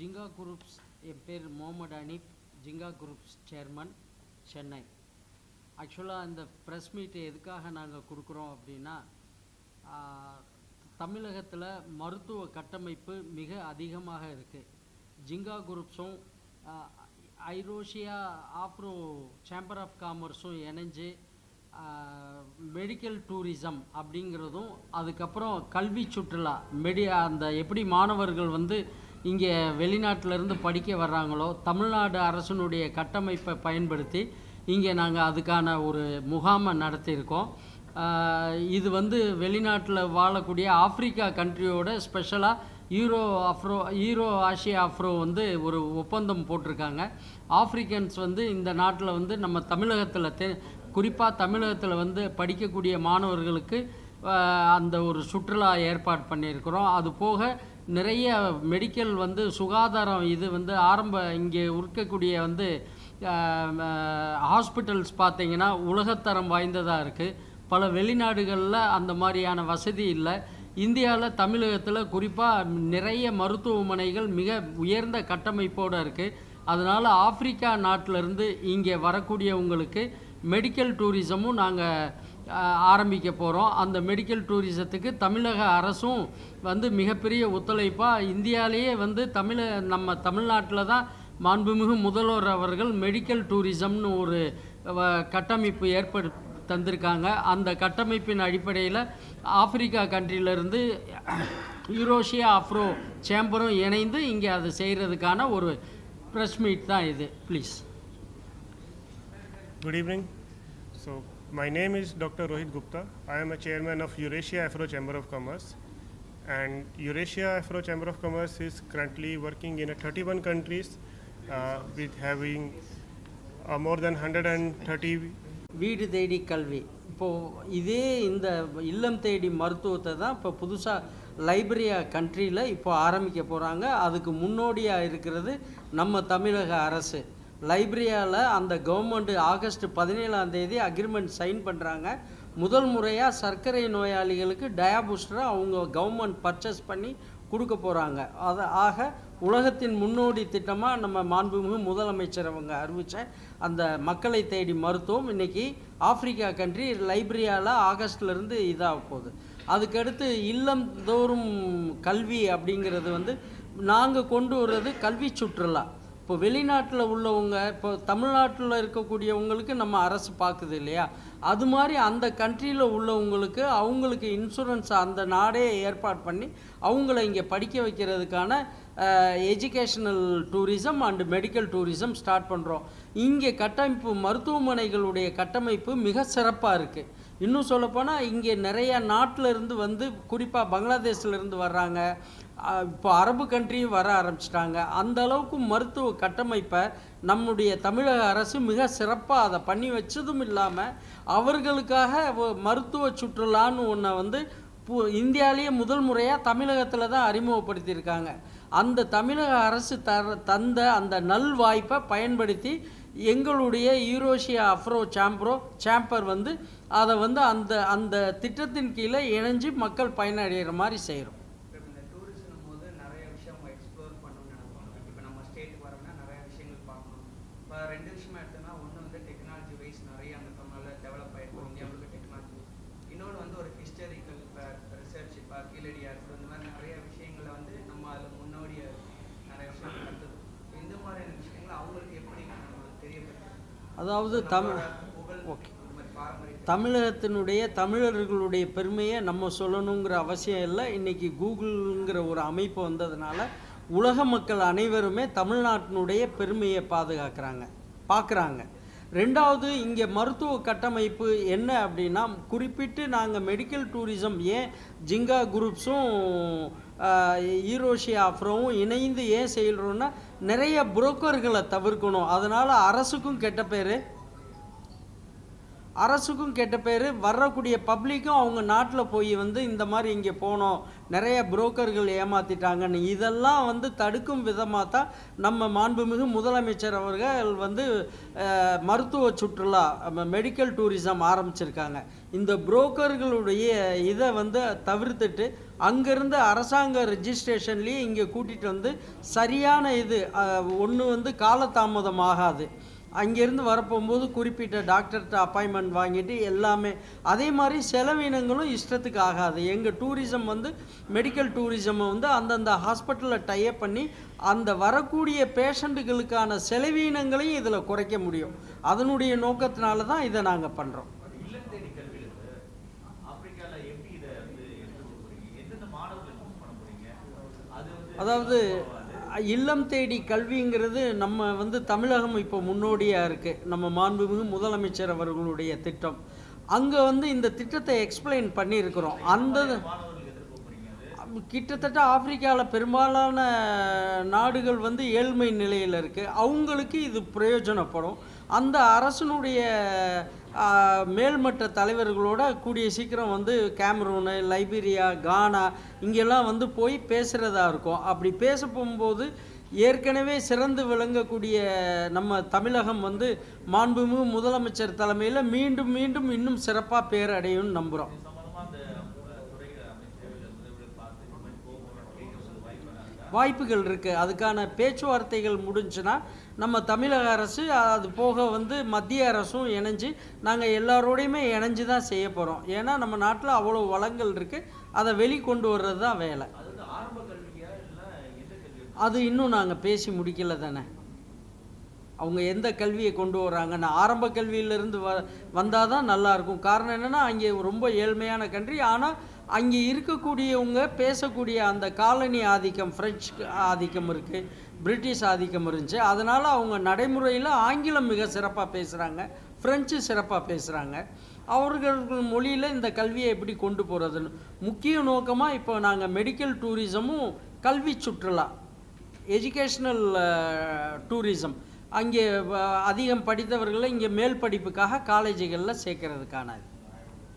Jirga groups என் பேர் Mohammed Haneef Jirga groups chairman Chennai ஆக்சுவலாக இந்த ப்ரெஸ் மீட்டை எதுக்காக நாங்கள் கொடுக்குறோம் அப்படின்னா தமிழகத்தில் மருத்துவ கட்டமைப்பு மிக அதிகமாக இருக்குது ஜிங்கா குரூப்ஸும் ஐரோஷியா ஆப்ரோ சேம்பர் ஆஃப் காமர்ஸும் இணைஞ்சு மெடிக்கல் டூரிசம் அப்படிங்கிறதும் அதுக்கப்புறம் கல்வி சுற்றுலா மெடி அந்த எப்படி மாணவர்கள் வந்து இங்கே வெளிநாட்டிலேருந்து படிக்க வர்றாங்களோ தமிழ்நாடு அரசினுடைய கட்டமைப்பை பயன்படுத்தி இங்கே நாங்கள் அதுக்கான ஒரு முகாமை நடத்தியிருக்கோம். இது வந்து வெளிநாட்டில் வாழக்கூடிய ஆப்பிரிக்கா கண்ட்ரியோட ஸ்பெஷலாக ஈரோ அஃப்ரோ ஈரோ ஆசியா அஃப்ரோ வந்து ஒரு ஒப்பந்தம் போட்டிருக்காங்க. ஆப்பிரிக்கன்ஸ் வந்து இந்த நாட்டில் வந்து நம்ம தமிழகத்தில் தெ குறிப்பாக தமிழகத்தில் வந்து படிக்கக்கூடிய மாணவர்களுக்கு அந்த ஒரு சுற்றுலா ஏற்பாடு பண்ணியிருக்கிறோம். அது போக நிறைய மெடிக்கல் வந்து சுகாதாரம் இது வந்து ஆரம்ப இங்கே இருக்கக்கூடிய வந்து ஹாஸ்பிட்டல்ஸ் பார்த்தீங்கன்னா உலகத்தரம் வாய்ந்ததாக இருக்குது பல வெளிநாடுகளில் அந்த மாதிரியான வசதி இல்லை. இந்தியாவில் தமிழகத்தில் குறிப்பாக நிறைய மருத்துவமனைகள் மிக உயர்ந்த கட்டமைப்போடு இருக்குது அதனால் ஆப்பிரிக்கா நாட்டிலேருந்து இங்கே வரக்கூடியவங்களுக்கு மெடிக்கல் டூரிசமும் நாங்கள் ஆரம்பிக்க போகிறோம் அந்த மெடிக்கல் டூரிசத்துக்கு தமிழக அரசும் வந்து மிகப்பெரிய ஒத்துழைப்பாக இந்தியாவிலேயே வந்து தமிழ நம்ம தமிழ்நாட்டில் தான் மாண்புமிகு முதல்வர் அவர்கள் மெடிக்கல் டூரிசம்னு ஒரு வ- கட்டமைப்பு ஏற்படு தந்திருக்காங்க. அந்த கட்டமைப்பின் அடிப்படையில் ஆப்பிரிக்கா கண்ட்ரியிலேருந்து யூரோஷியா அப்ரோ சேம்பரும் இணைந்து இங்கே அதை செய்கிறதுக்கான ஒரு ப்ரெஸ் மீட் தான் இது. Please good evening So, my name is Dr. Rohit Gupta. I am a chairman of Eurasia Afro Chamber of Commerce. And Eurasia Afro Chamber of Commerce is currently working in 31 countries uh, with having uh, more than 130 வீடு தேடி கல்வி இப்போது இதே இந்த இல்லம் தேடி மருத்துவத்தை தான் இப்போ புதுசாக லைப்ரரியா கண்ட்ரியில் இப்போ ஆரம்பிக்க போகிறாங்க அதுக்கு முன்னோடியாக இருக்கிறது நம்ம தமிழக அரசு லைப்ரியாவில் அந்த கவர்மெண்ட் ஆகஸ்ட் பதினேழாம் தேதி அக்ரிமெண்ட் சைன் பண்ணுறாங்க முதல் முறையாக சர்க்கரை நோயாளிகளுக்கு டயாபூஸ்டரை அவங்க கவர்மெண்ட் பர்ச்சேஸ் பண்ணி கொடுக்க போகிறாங்க அது ஆக உலகத்தின் முன்னோடி திட்டமாக நம்ம மாண்புமிகு முதலமைச்சர் அவங்க அறிவித்த அந்த மக்களை தேடி மருத்துவம் இன்றைக்கி ஆப்பிரிக்கா கண்ட்ரி லைப்ரரியாவில் ஆகஸ்ட்லேருந்து இதாக போகுது. அதுக்கடுத்து இல்லம் தோறும் கல்வி அப்படிங்கிறது வந்து நாங்கள் கொண்டு வர்றது கல்வி சுற்றுலா. இப்போ வெளிநாட்டில் உள்ளவங்க இப்போ தமிழ்நாட்டில் இருக்கக்கூடியவங்களுக்கு நம்ம அரசு பார்க்குது இல்லையா? அது மாதிரி அந்த கண்ட்ரியில் உள்ளவங்களுக்கு அவங்களுக்கு இன்சூரன்ஸ் அந்த நாடே ஏற்பாடு பண்ணி அவங்கள இங்கே படிக்க வைக்கிறதுக்கான educational tourism and medical tourism start பண்ணுறோம் இங்கே கட்டமைப்பு மருத்துவமனைகளுடைய கட்டமைப்பு மிக சிறப்பாக இருக்குது இன்னும் சொல்லப்போனால் இங்கே நிறைய நாட்டில் இருந்து வந்து குறிப்பாக பங்களாதேஷ்லேருந்து வர்றாங்க. இப்போ அரபு கண்ட்ரியும் வர ஆரம்பிச்சிட்டாங்க. அந்த அளவுக்கு மருத்துவ கட்டமைப்பை நம்முடைய தமிழக அரசு மிக சிறப்பாக அதை பண்ணி வச்சதும் இல்லாமல் அவர்களுக்காக மருத்துவ சுற்றுலான்னு ஒன்றை வந்து பு இந்தியாவிலேயே முதல் முறையாக தமிழகத்தில் தான் அறிமுகப்படுத்தியிருக்காங்க. அந்த தமிழக அரசு தர தந்த அந்த நல் வாய்ப்பை பயன்படுத்தி எங்களுடைய யூரோஷியா அஃப்ரோ சாம்பரோ சாம்பர் வந்து அதை வந்து அந்த அந்த திட்டத்தின் கீழே இணைஞ்சு மக்கள் பயனடைகிற மாதிரி செய்கிறோம். ரெண்டு விஷயமா எடுத்தோம்னா ஒன்று வந்து டெக்னாலஜி வைஸ் நிறைய அந்த தமிழ்நாட்டில் டெவலப் ஆயிருக்கும் இந்தியாவுக்கு டெக்னாலஜி இன்னொன்று வந்து ஒரு ஹிஸ்டரிக்கல் இப்போ ரிசர்ச் இப்போ கீழடியாக இந்த மாதிரி நிறைய விஷயங்களை வந்து நம்ம அதில் முன்னோடியாக நிறைய விஷயங்கள் கற்றுது இந்த மாதிரியான விஷயங்களை அவங்களுக்கு எப்படி அதாவது தமிழ் ஓகே. தமிழகத்தினுடைய தமிழர்களுடைய பெருமையை நம்ம சொல்லணுங்கிற அவசியம் இல்லை. இன்னைக்கு கூகுள்ங்கிற ஒரு அமைப்பு வந்ததுனால உலக மக்கள் அனைவருமே தமிழ்நாட்டினுடைய பெருமையை பாதுகாக்கிறாங்க பார்க்குறாங்க. ரெண்டாவது இங்கே மருத்துவ கட்டமைப்பு என்ன அப்படின்னா குறிப்பிட்டு நாங்கள் மெடிக்கல் டூரிசம் ஏன் ஜிங்கா குரூப்ஸும் ஈரோஷியா அஃப்ரோவும் இணைந்து ஏன் செய்கிறோன்னா நிறைய புரோக்கர்களை தவிர்க்கணும். அதனால் அரசுக்கும் கெட்ட பேர். அரசுக்கும் கெட்ட பேர் வரக்கூடிய பப்ளிக்கும் அவங்க நாட்டில் போய் வந்து இந்த மாதிரி இங்கே போனோம் நிறைய புரோக்கர்கள் ஏமாத்திட்டாங்கன்னு. இதெல்லாம் வந்து தடுக்கும் விதமாக தான் நம்ம மாண்புமிகு முதலமைச்சர் அவர்கள் வந்து மருத்துவ சுற்றுலா மெடிக்கல் டூரிசம் ஆரம்பிச்சிருக்காங்க. இந்த புரோக்கர்களுடைய இதை வந்து தவிர்த்துட்டு அங்கேருந்து அரசாங்க ரெஜிஸ்ட்ரேஷன்லேயே இங்கே கூட்டிகிட்டு வந்து சரியான இது ஒன்று வந்து காலதாமதம் ஆகாது. அங்கேருந்து வரப்போகும்போது குறிப்பிட்ட டாக்டர்கிட்ட அப்பாயின்மெண்ட் வாங்கிட்டு எல்லாமே அதே மாதிரி செலவினங்களும் இஷ்டத்துக்கு ஆகாது. எங்கள் டூரிசம் வந்து மெடிக்கல் டூரிசமை வந்து அந்தந்த ஹாஸ்பிட்டலில் டைப் பண்ணி அந்த வரக்கூடிய பேஷண்ட்டுகளுக்கான செலவீனங்களையும் இதில் குறைக்க முடியும். அதனுடைய நோக்கத்தினால தான் இதை நாங்கள் பண்ணுறோம் அதாவது இல்லம் தேடி கல்விங்கிறது நம்ம வந்து தமிழகம் இப்போ முன்னோடியாக இருக்குது நம்ம மாண்புமிகு முதலமைச்சர் அவர்களுடைய திட்டம். அங்கே வந்து இந்த திட்டத்தை எக்ஸ்பிளைன் பண்ணியிருக்கிறோம். அந்த கிட்டத்தட்ட ஆப்பிரிக்காவில் பெரும்பாலான நாடுகள் வந்து ஏழ்மை நிலையில் இருக்குது அவங்களுக்கு இது பிரயோஜனப்படும். அந்த அரசனுடைய மேல்மட்ட தலைவர்களோட கூடிய சீக்கிரம் வந்து கேமரூனு லைபீரியா கானா இங்கெல்லாம் வந்து போய் பேசுகிறதா இருக்கும். அப்படி பேச போகும்போது ஏற்கனவே சிறந்து விளங்கக்கூடிய நம்ம தமிழகம் வந்து மாண்புமிகு முதலமைச்சர் தலைமையில் மீண்டும் மீண்டும் இன்னும் சிறப்பாக பேரடையும்னு நம்புகிறோம் இது சம்பந்தமா அந்த அஹ், துறைகளை அமைச்சு இல்ல முதல்வர் பார்த்து இந்த மாதிரி போகணும் அப்படிங்கிற வாய்ப்பு இருக்கா வாய்ப்புகள் இருக்குது அதுக்கான பேச்சுவார்த்தைகள் முடிஞ்சுன்னா நம்ம தமிழக அரசு அது போக வந்து மத்திய அரசும் இணைஞ்சு நாங்கள் எல்லாரோடையுமே இணைஞ்சு தான் செய்ய போகிறோம் ஏன்னா நம்ம நாட்டில் அவ்வளோ வளங்கள் இருக்குது அதை வெளிக்கொண்டு வர்றது தான் வேலை. அது இன்னும் நாங்கள் பேசி முடிக்கல தானே. அவங்க எந்த கல்வியை கொண்டு வராங்கன்னு ஆரம்ப கல்வியிலேருந்து வ வந்தால் தான் நல்லாயிருக்கும் காரணம் என்னென்னா அங்கே ரொம்ப ஏழ்மையான கண்ட்ரி ஆனால் அங்கே இருக்கக்கூடியவங்க பேசக்கூடிய அந்த காலனி ஆதிக்கம் ஃப்ரெஞ்சு ஆதிக்கம் இருக்குது பிரிட்டிஷ் ஆதிக்கம் இருந்துச்சு. அதனால் அவங்க நடைமுறையில் ஆங்கிலம் மிக சிறப்பாக பேசுகிறாங்க ஃப்ரெஞ்சு சிறப்பாக பேசுகிறாங்க அவர்கள் மொழியில் இந்த கல்வியை எப்படி கொண்டு போகிறதுன்னு முக்கிய நோக்கமாக இப்போ நாங்கள் மெடிக்கல் டூரிசமும் கல்வி சுற்றுலா எஜுகேஷ்னல் டூரிசம் அங்கே அதிகம் படித்தவர்களை இங்கே மேல் படிப்புக்காக காலேஜுகளில் சேர்க்கறதுக்கானது இது.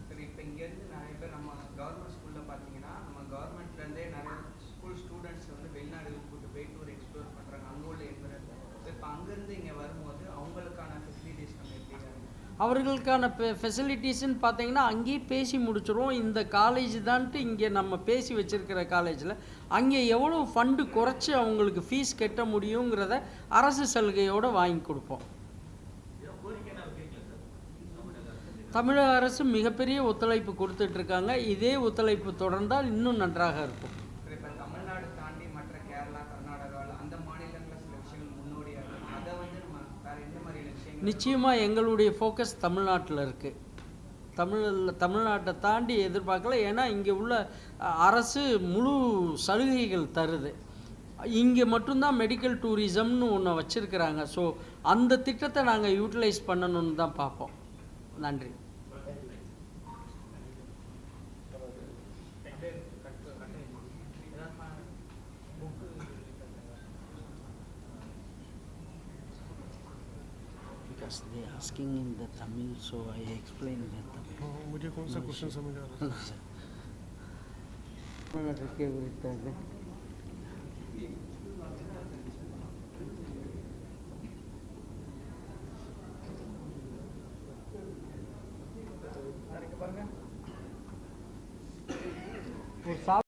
சரி இப்போ இங்கேருந்து நிறைய பேர் நம்ம கவர்மெண்ட் ஸ்கூலில் பார்த்தீங்கன்னா நம்ம கவர்மெண்ட்லேருந்தே நிறைய ஸ்கூல் ஸ்டூடெண்ட்ஸ் வந்து வெளிநாடுகளுக்கு கூட்டு போய் டூர் எக்ஸ்ப்ளோர் பண்ணுறாங்க அங்கே உள்ள என்விரான்மெண்ட் ஸோ இப்போ அங்கேருந்து இங்கே வரும்போது அவங்களுக்கான ஃபெசிலிட்டிஸ் நம்ம எப்படி அவர்களுக்கான ஃபெசிலிட்டிஸ்ன்னு பார்த்தீங்கன்னா அங்கேயே பேசி முடிச்சிடுவோம் இந்த காலேஜ் தான்ட்டு இங்கே நம்ம பேசி வச்சுருக்கிற காலேஜில் அங்கே எவ்வளோ ஃபண்டு குறைச்சி அவங்களுக்கு ஃபீஸ் கட்ட முடியுங்கிறத அரசு சலுகையோடு வாங்கி கொடுப்போம். தமிழக அரசு மிகப்பெரிய ஒத்துழைப்பு கொடுத்துட்ருக்காங்க இதே ஒத்துழைப்பு தொடர்ந்தால் இன்னும் நன்றாக இருக்கும் சரி இப்போ தமிழ்நாடு தாண்டி மற்ற கேரளா கர்நாடகாவில் அந்த மாநிலங்களில் சில விஷயங்கள் முன்னோடியாக இருக்கும் அதை வந்து நம்ம வேறு எந்த மாதிரியான விஷயங்கள் நிச்சயமாக எங்களுடைய ஃபோக்கஸ் தமிழ்நாட்டில் இருக்குது தமிழில் தமிழ்நாட்டை தாண்டி எதிர்பார்க்கல. ஏன்னா இங்கே உள்ள அரசு முழு சலுகைகள் தருது. இங்கே மட்டும்தான் மெடிக்கல் டூரிசம்னு ஒன்று வச்சுருக்கிறாங்க. ஸோ அந்த திட்டத்தை நாங்கள் யூட்டிலைஸ் பண்ணணும்னு தான் பார்ப்போம். நன்றி. because they are asking in the Tamil, so I explained the Tamil. Oh, मुझे कौन सा क्वेश्चन समझ आ रहा है? के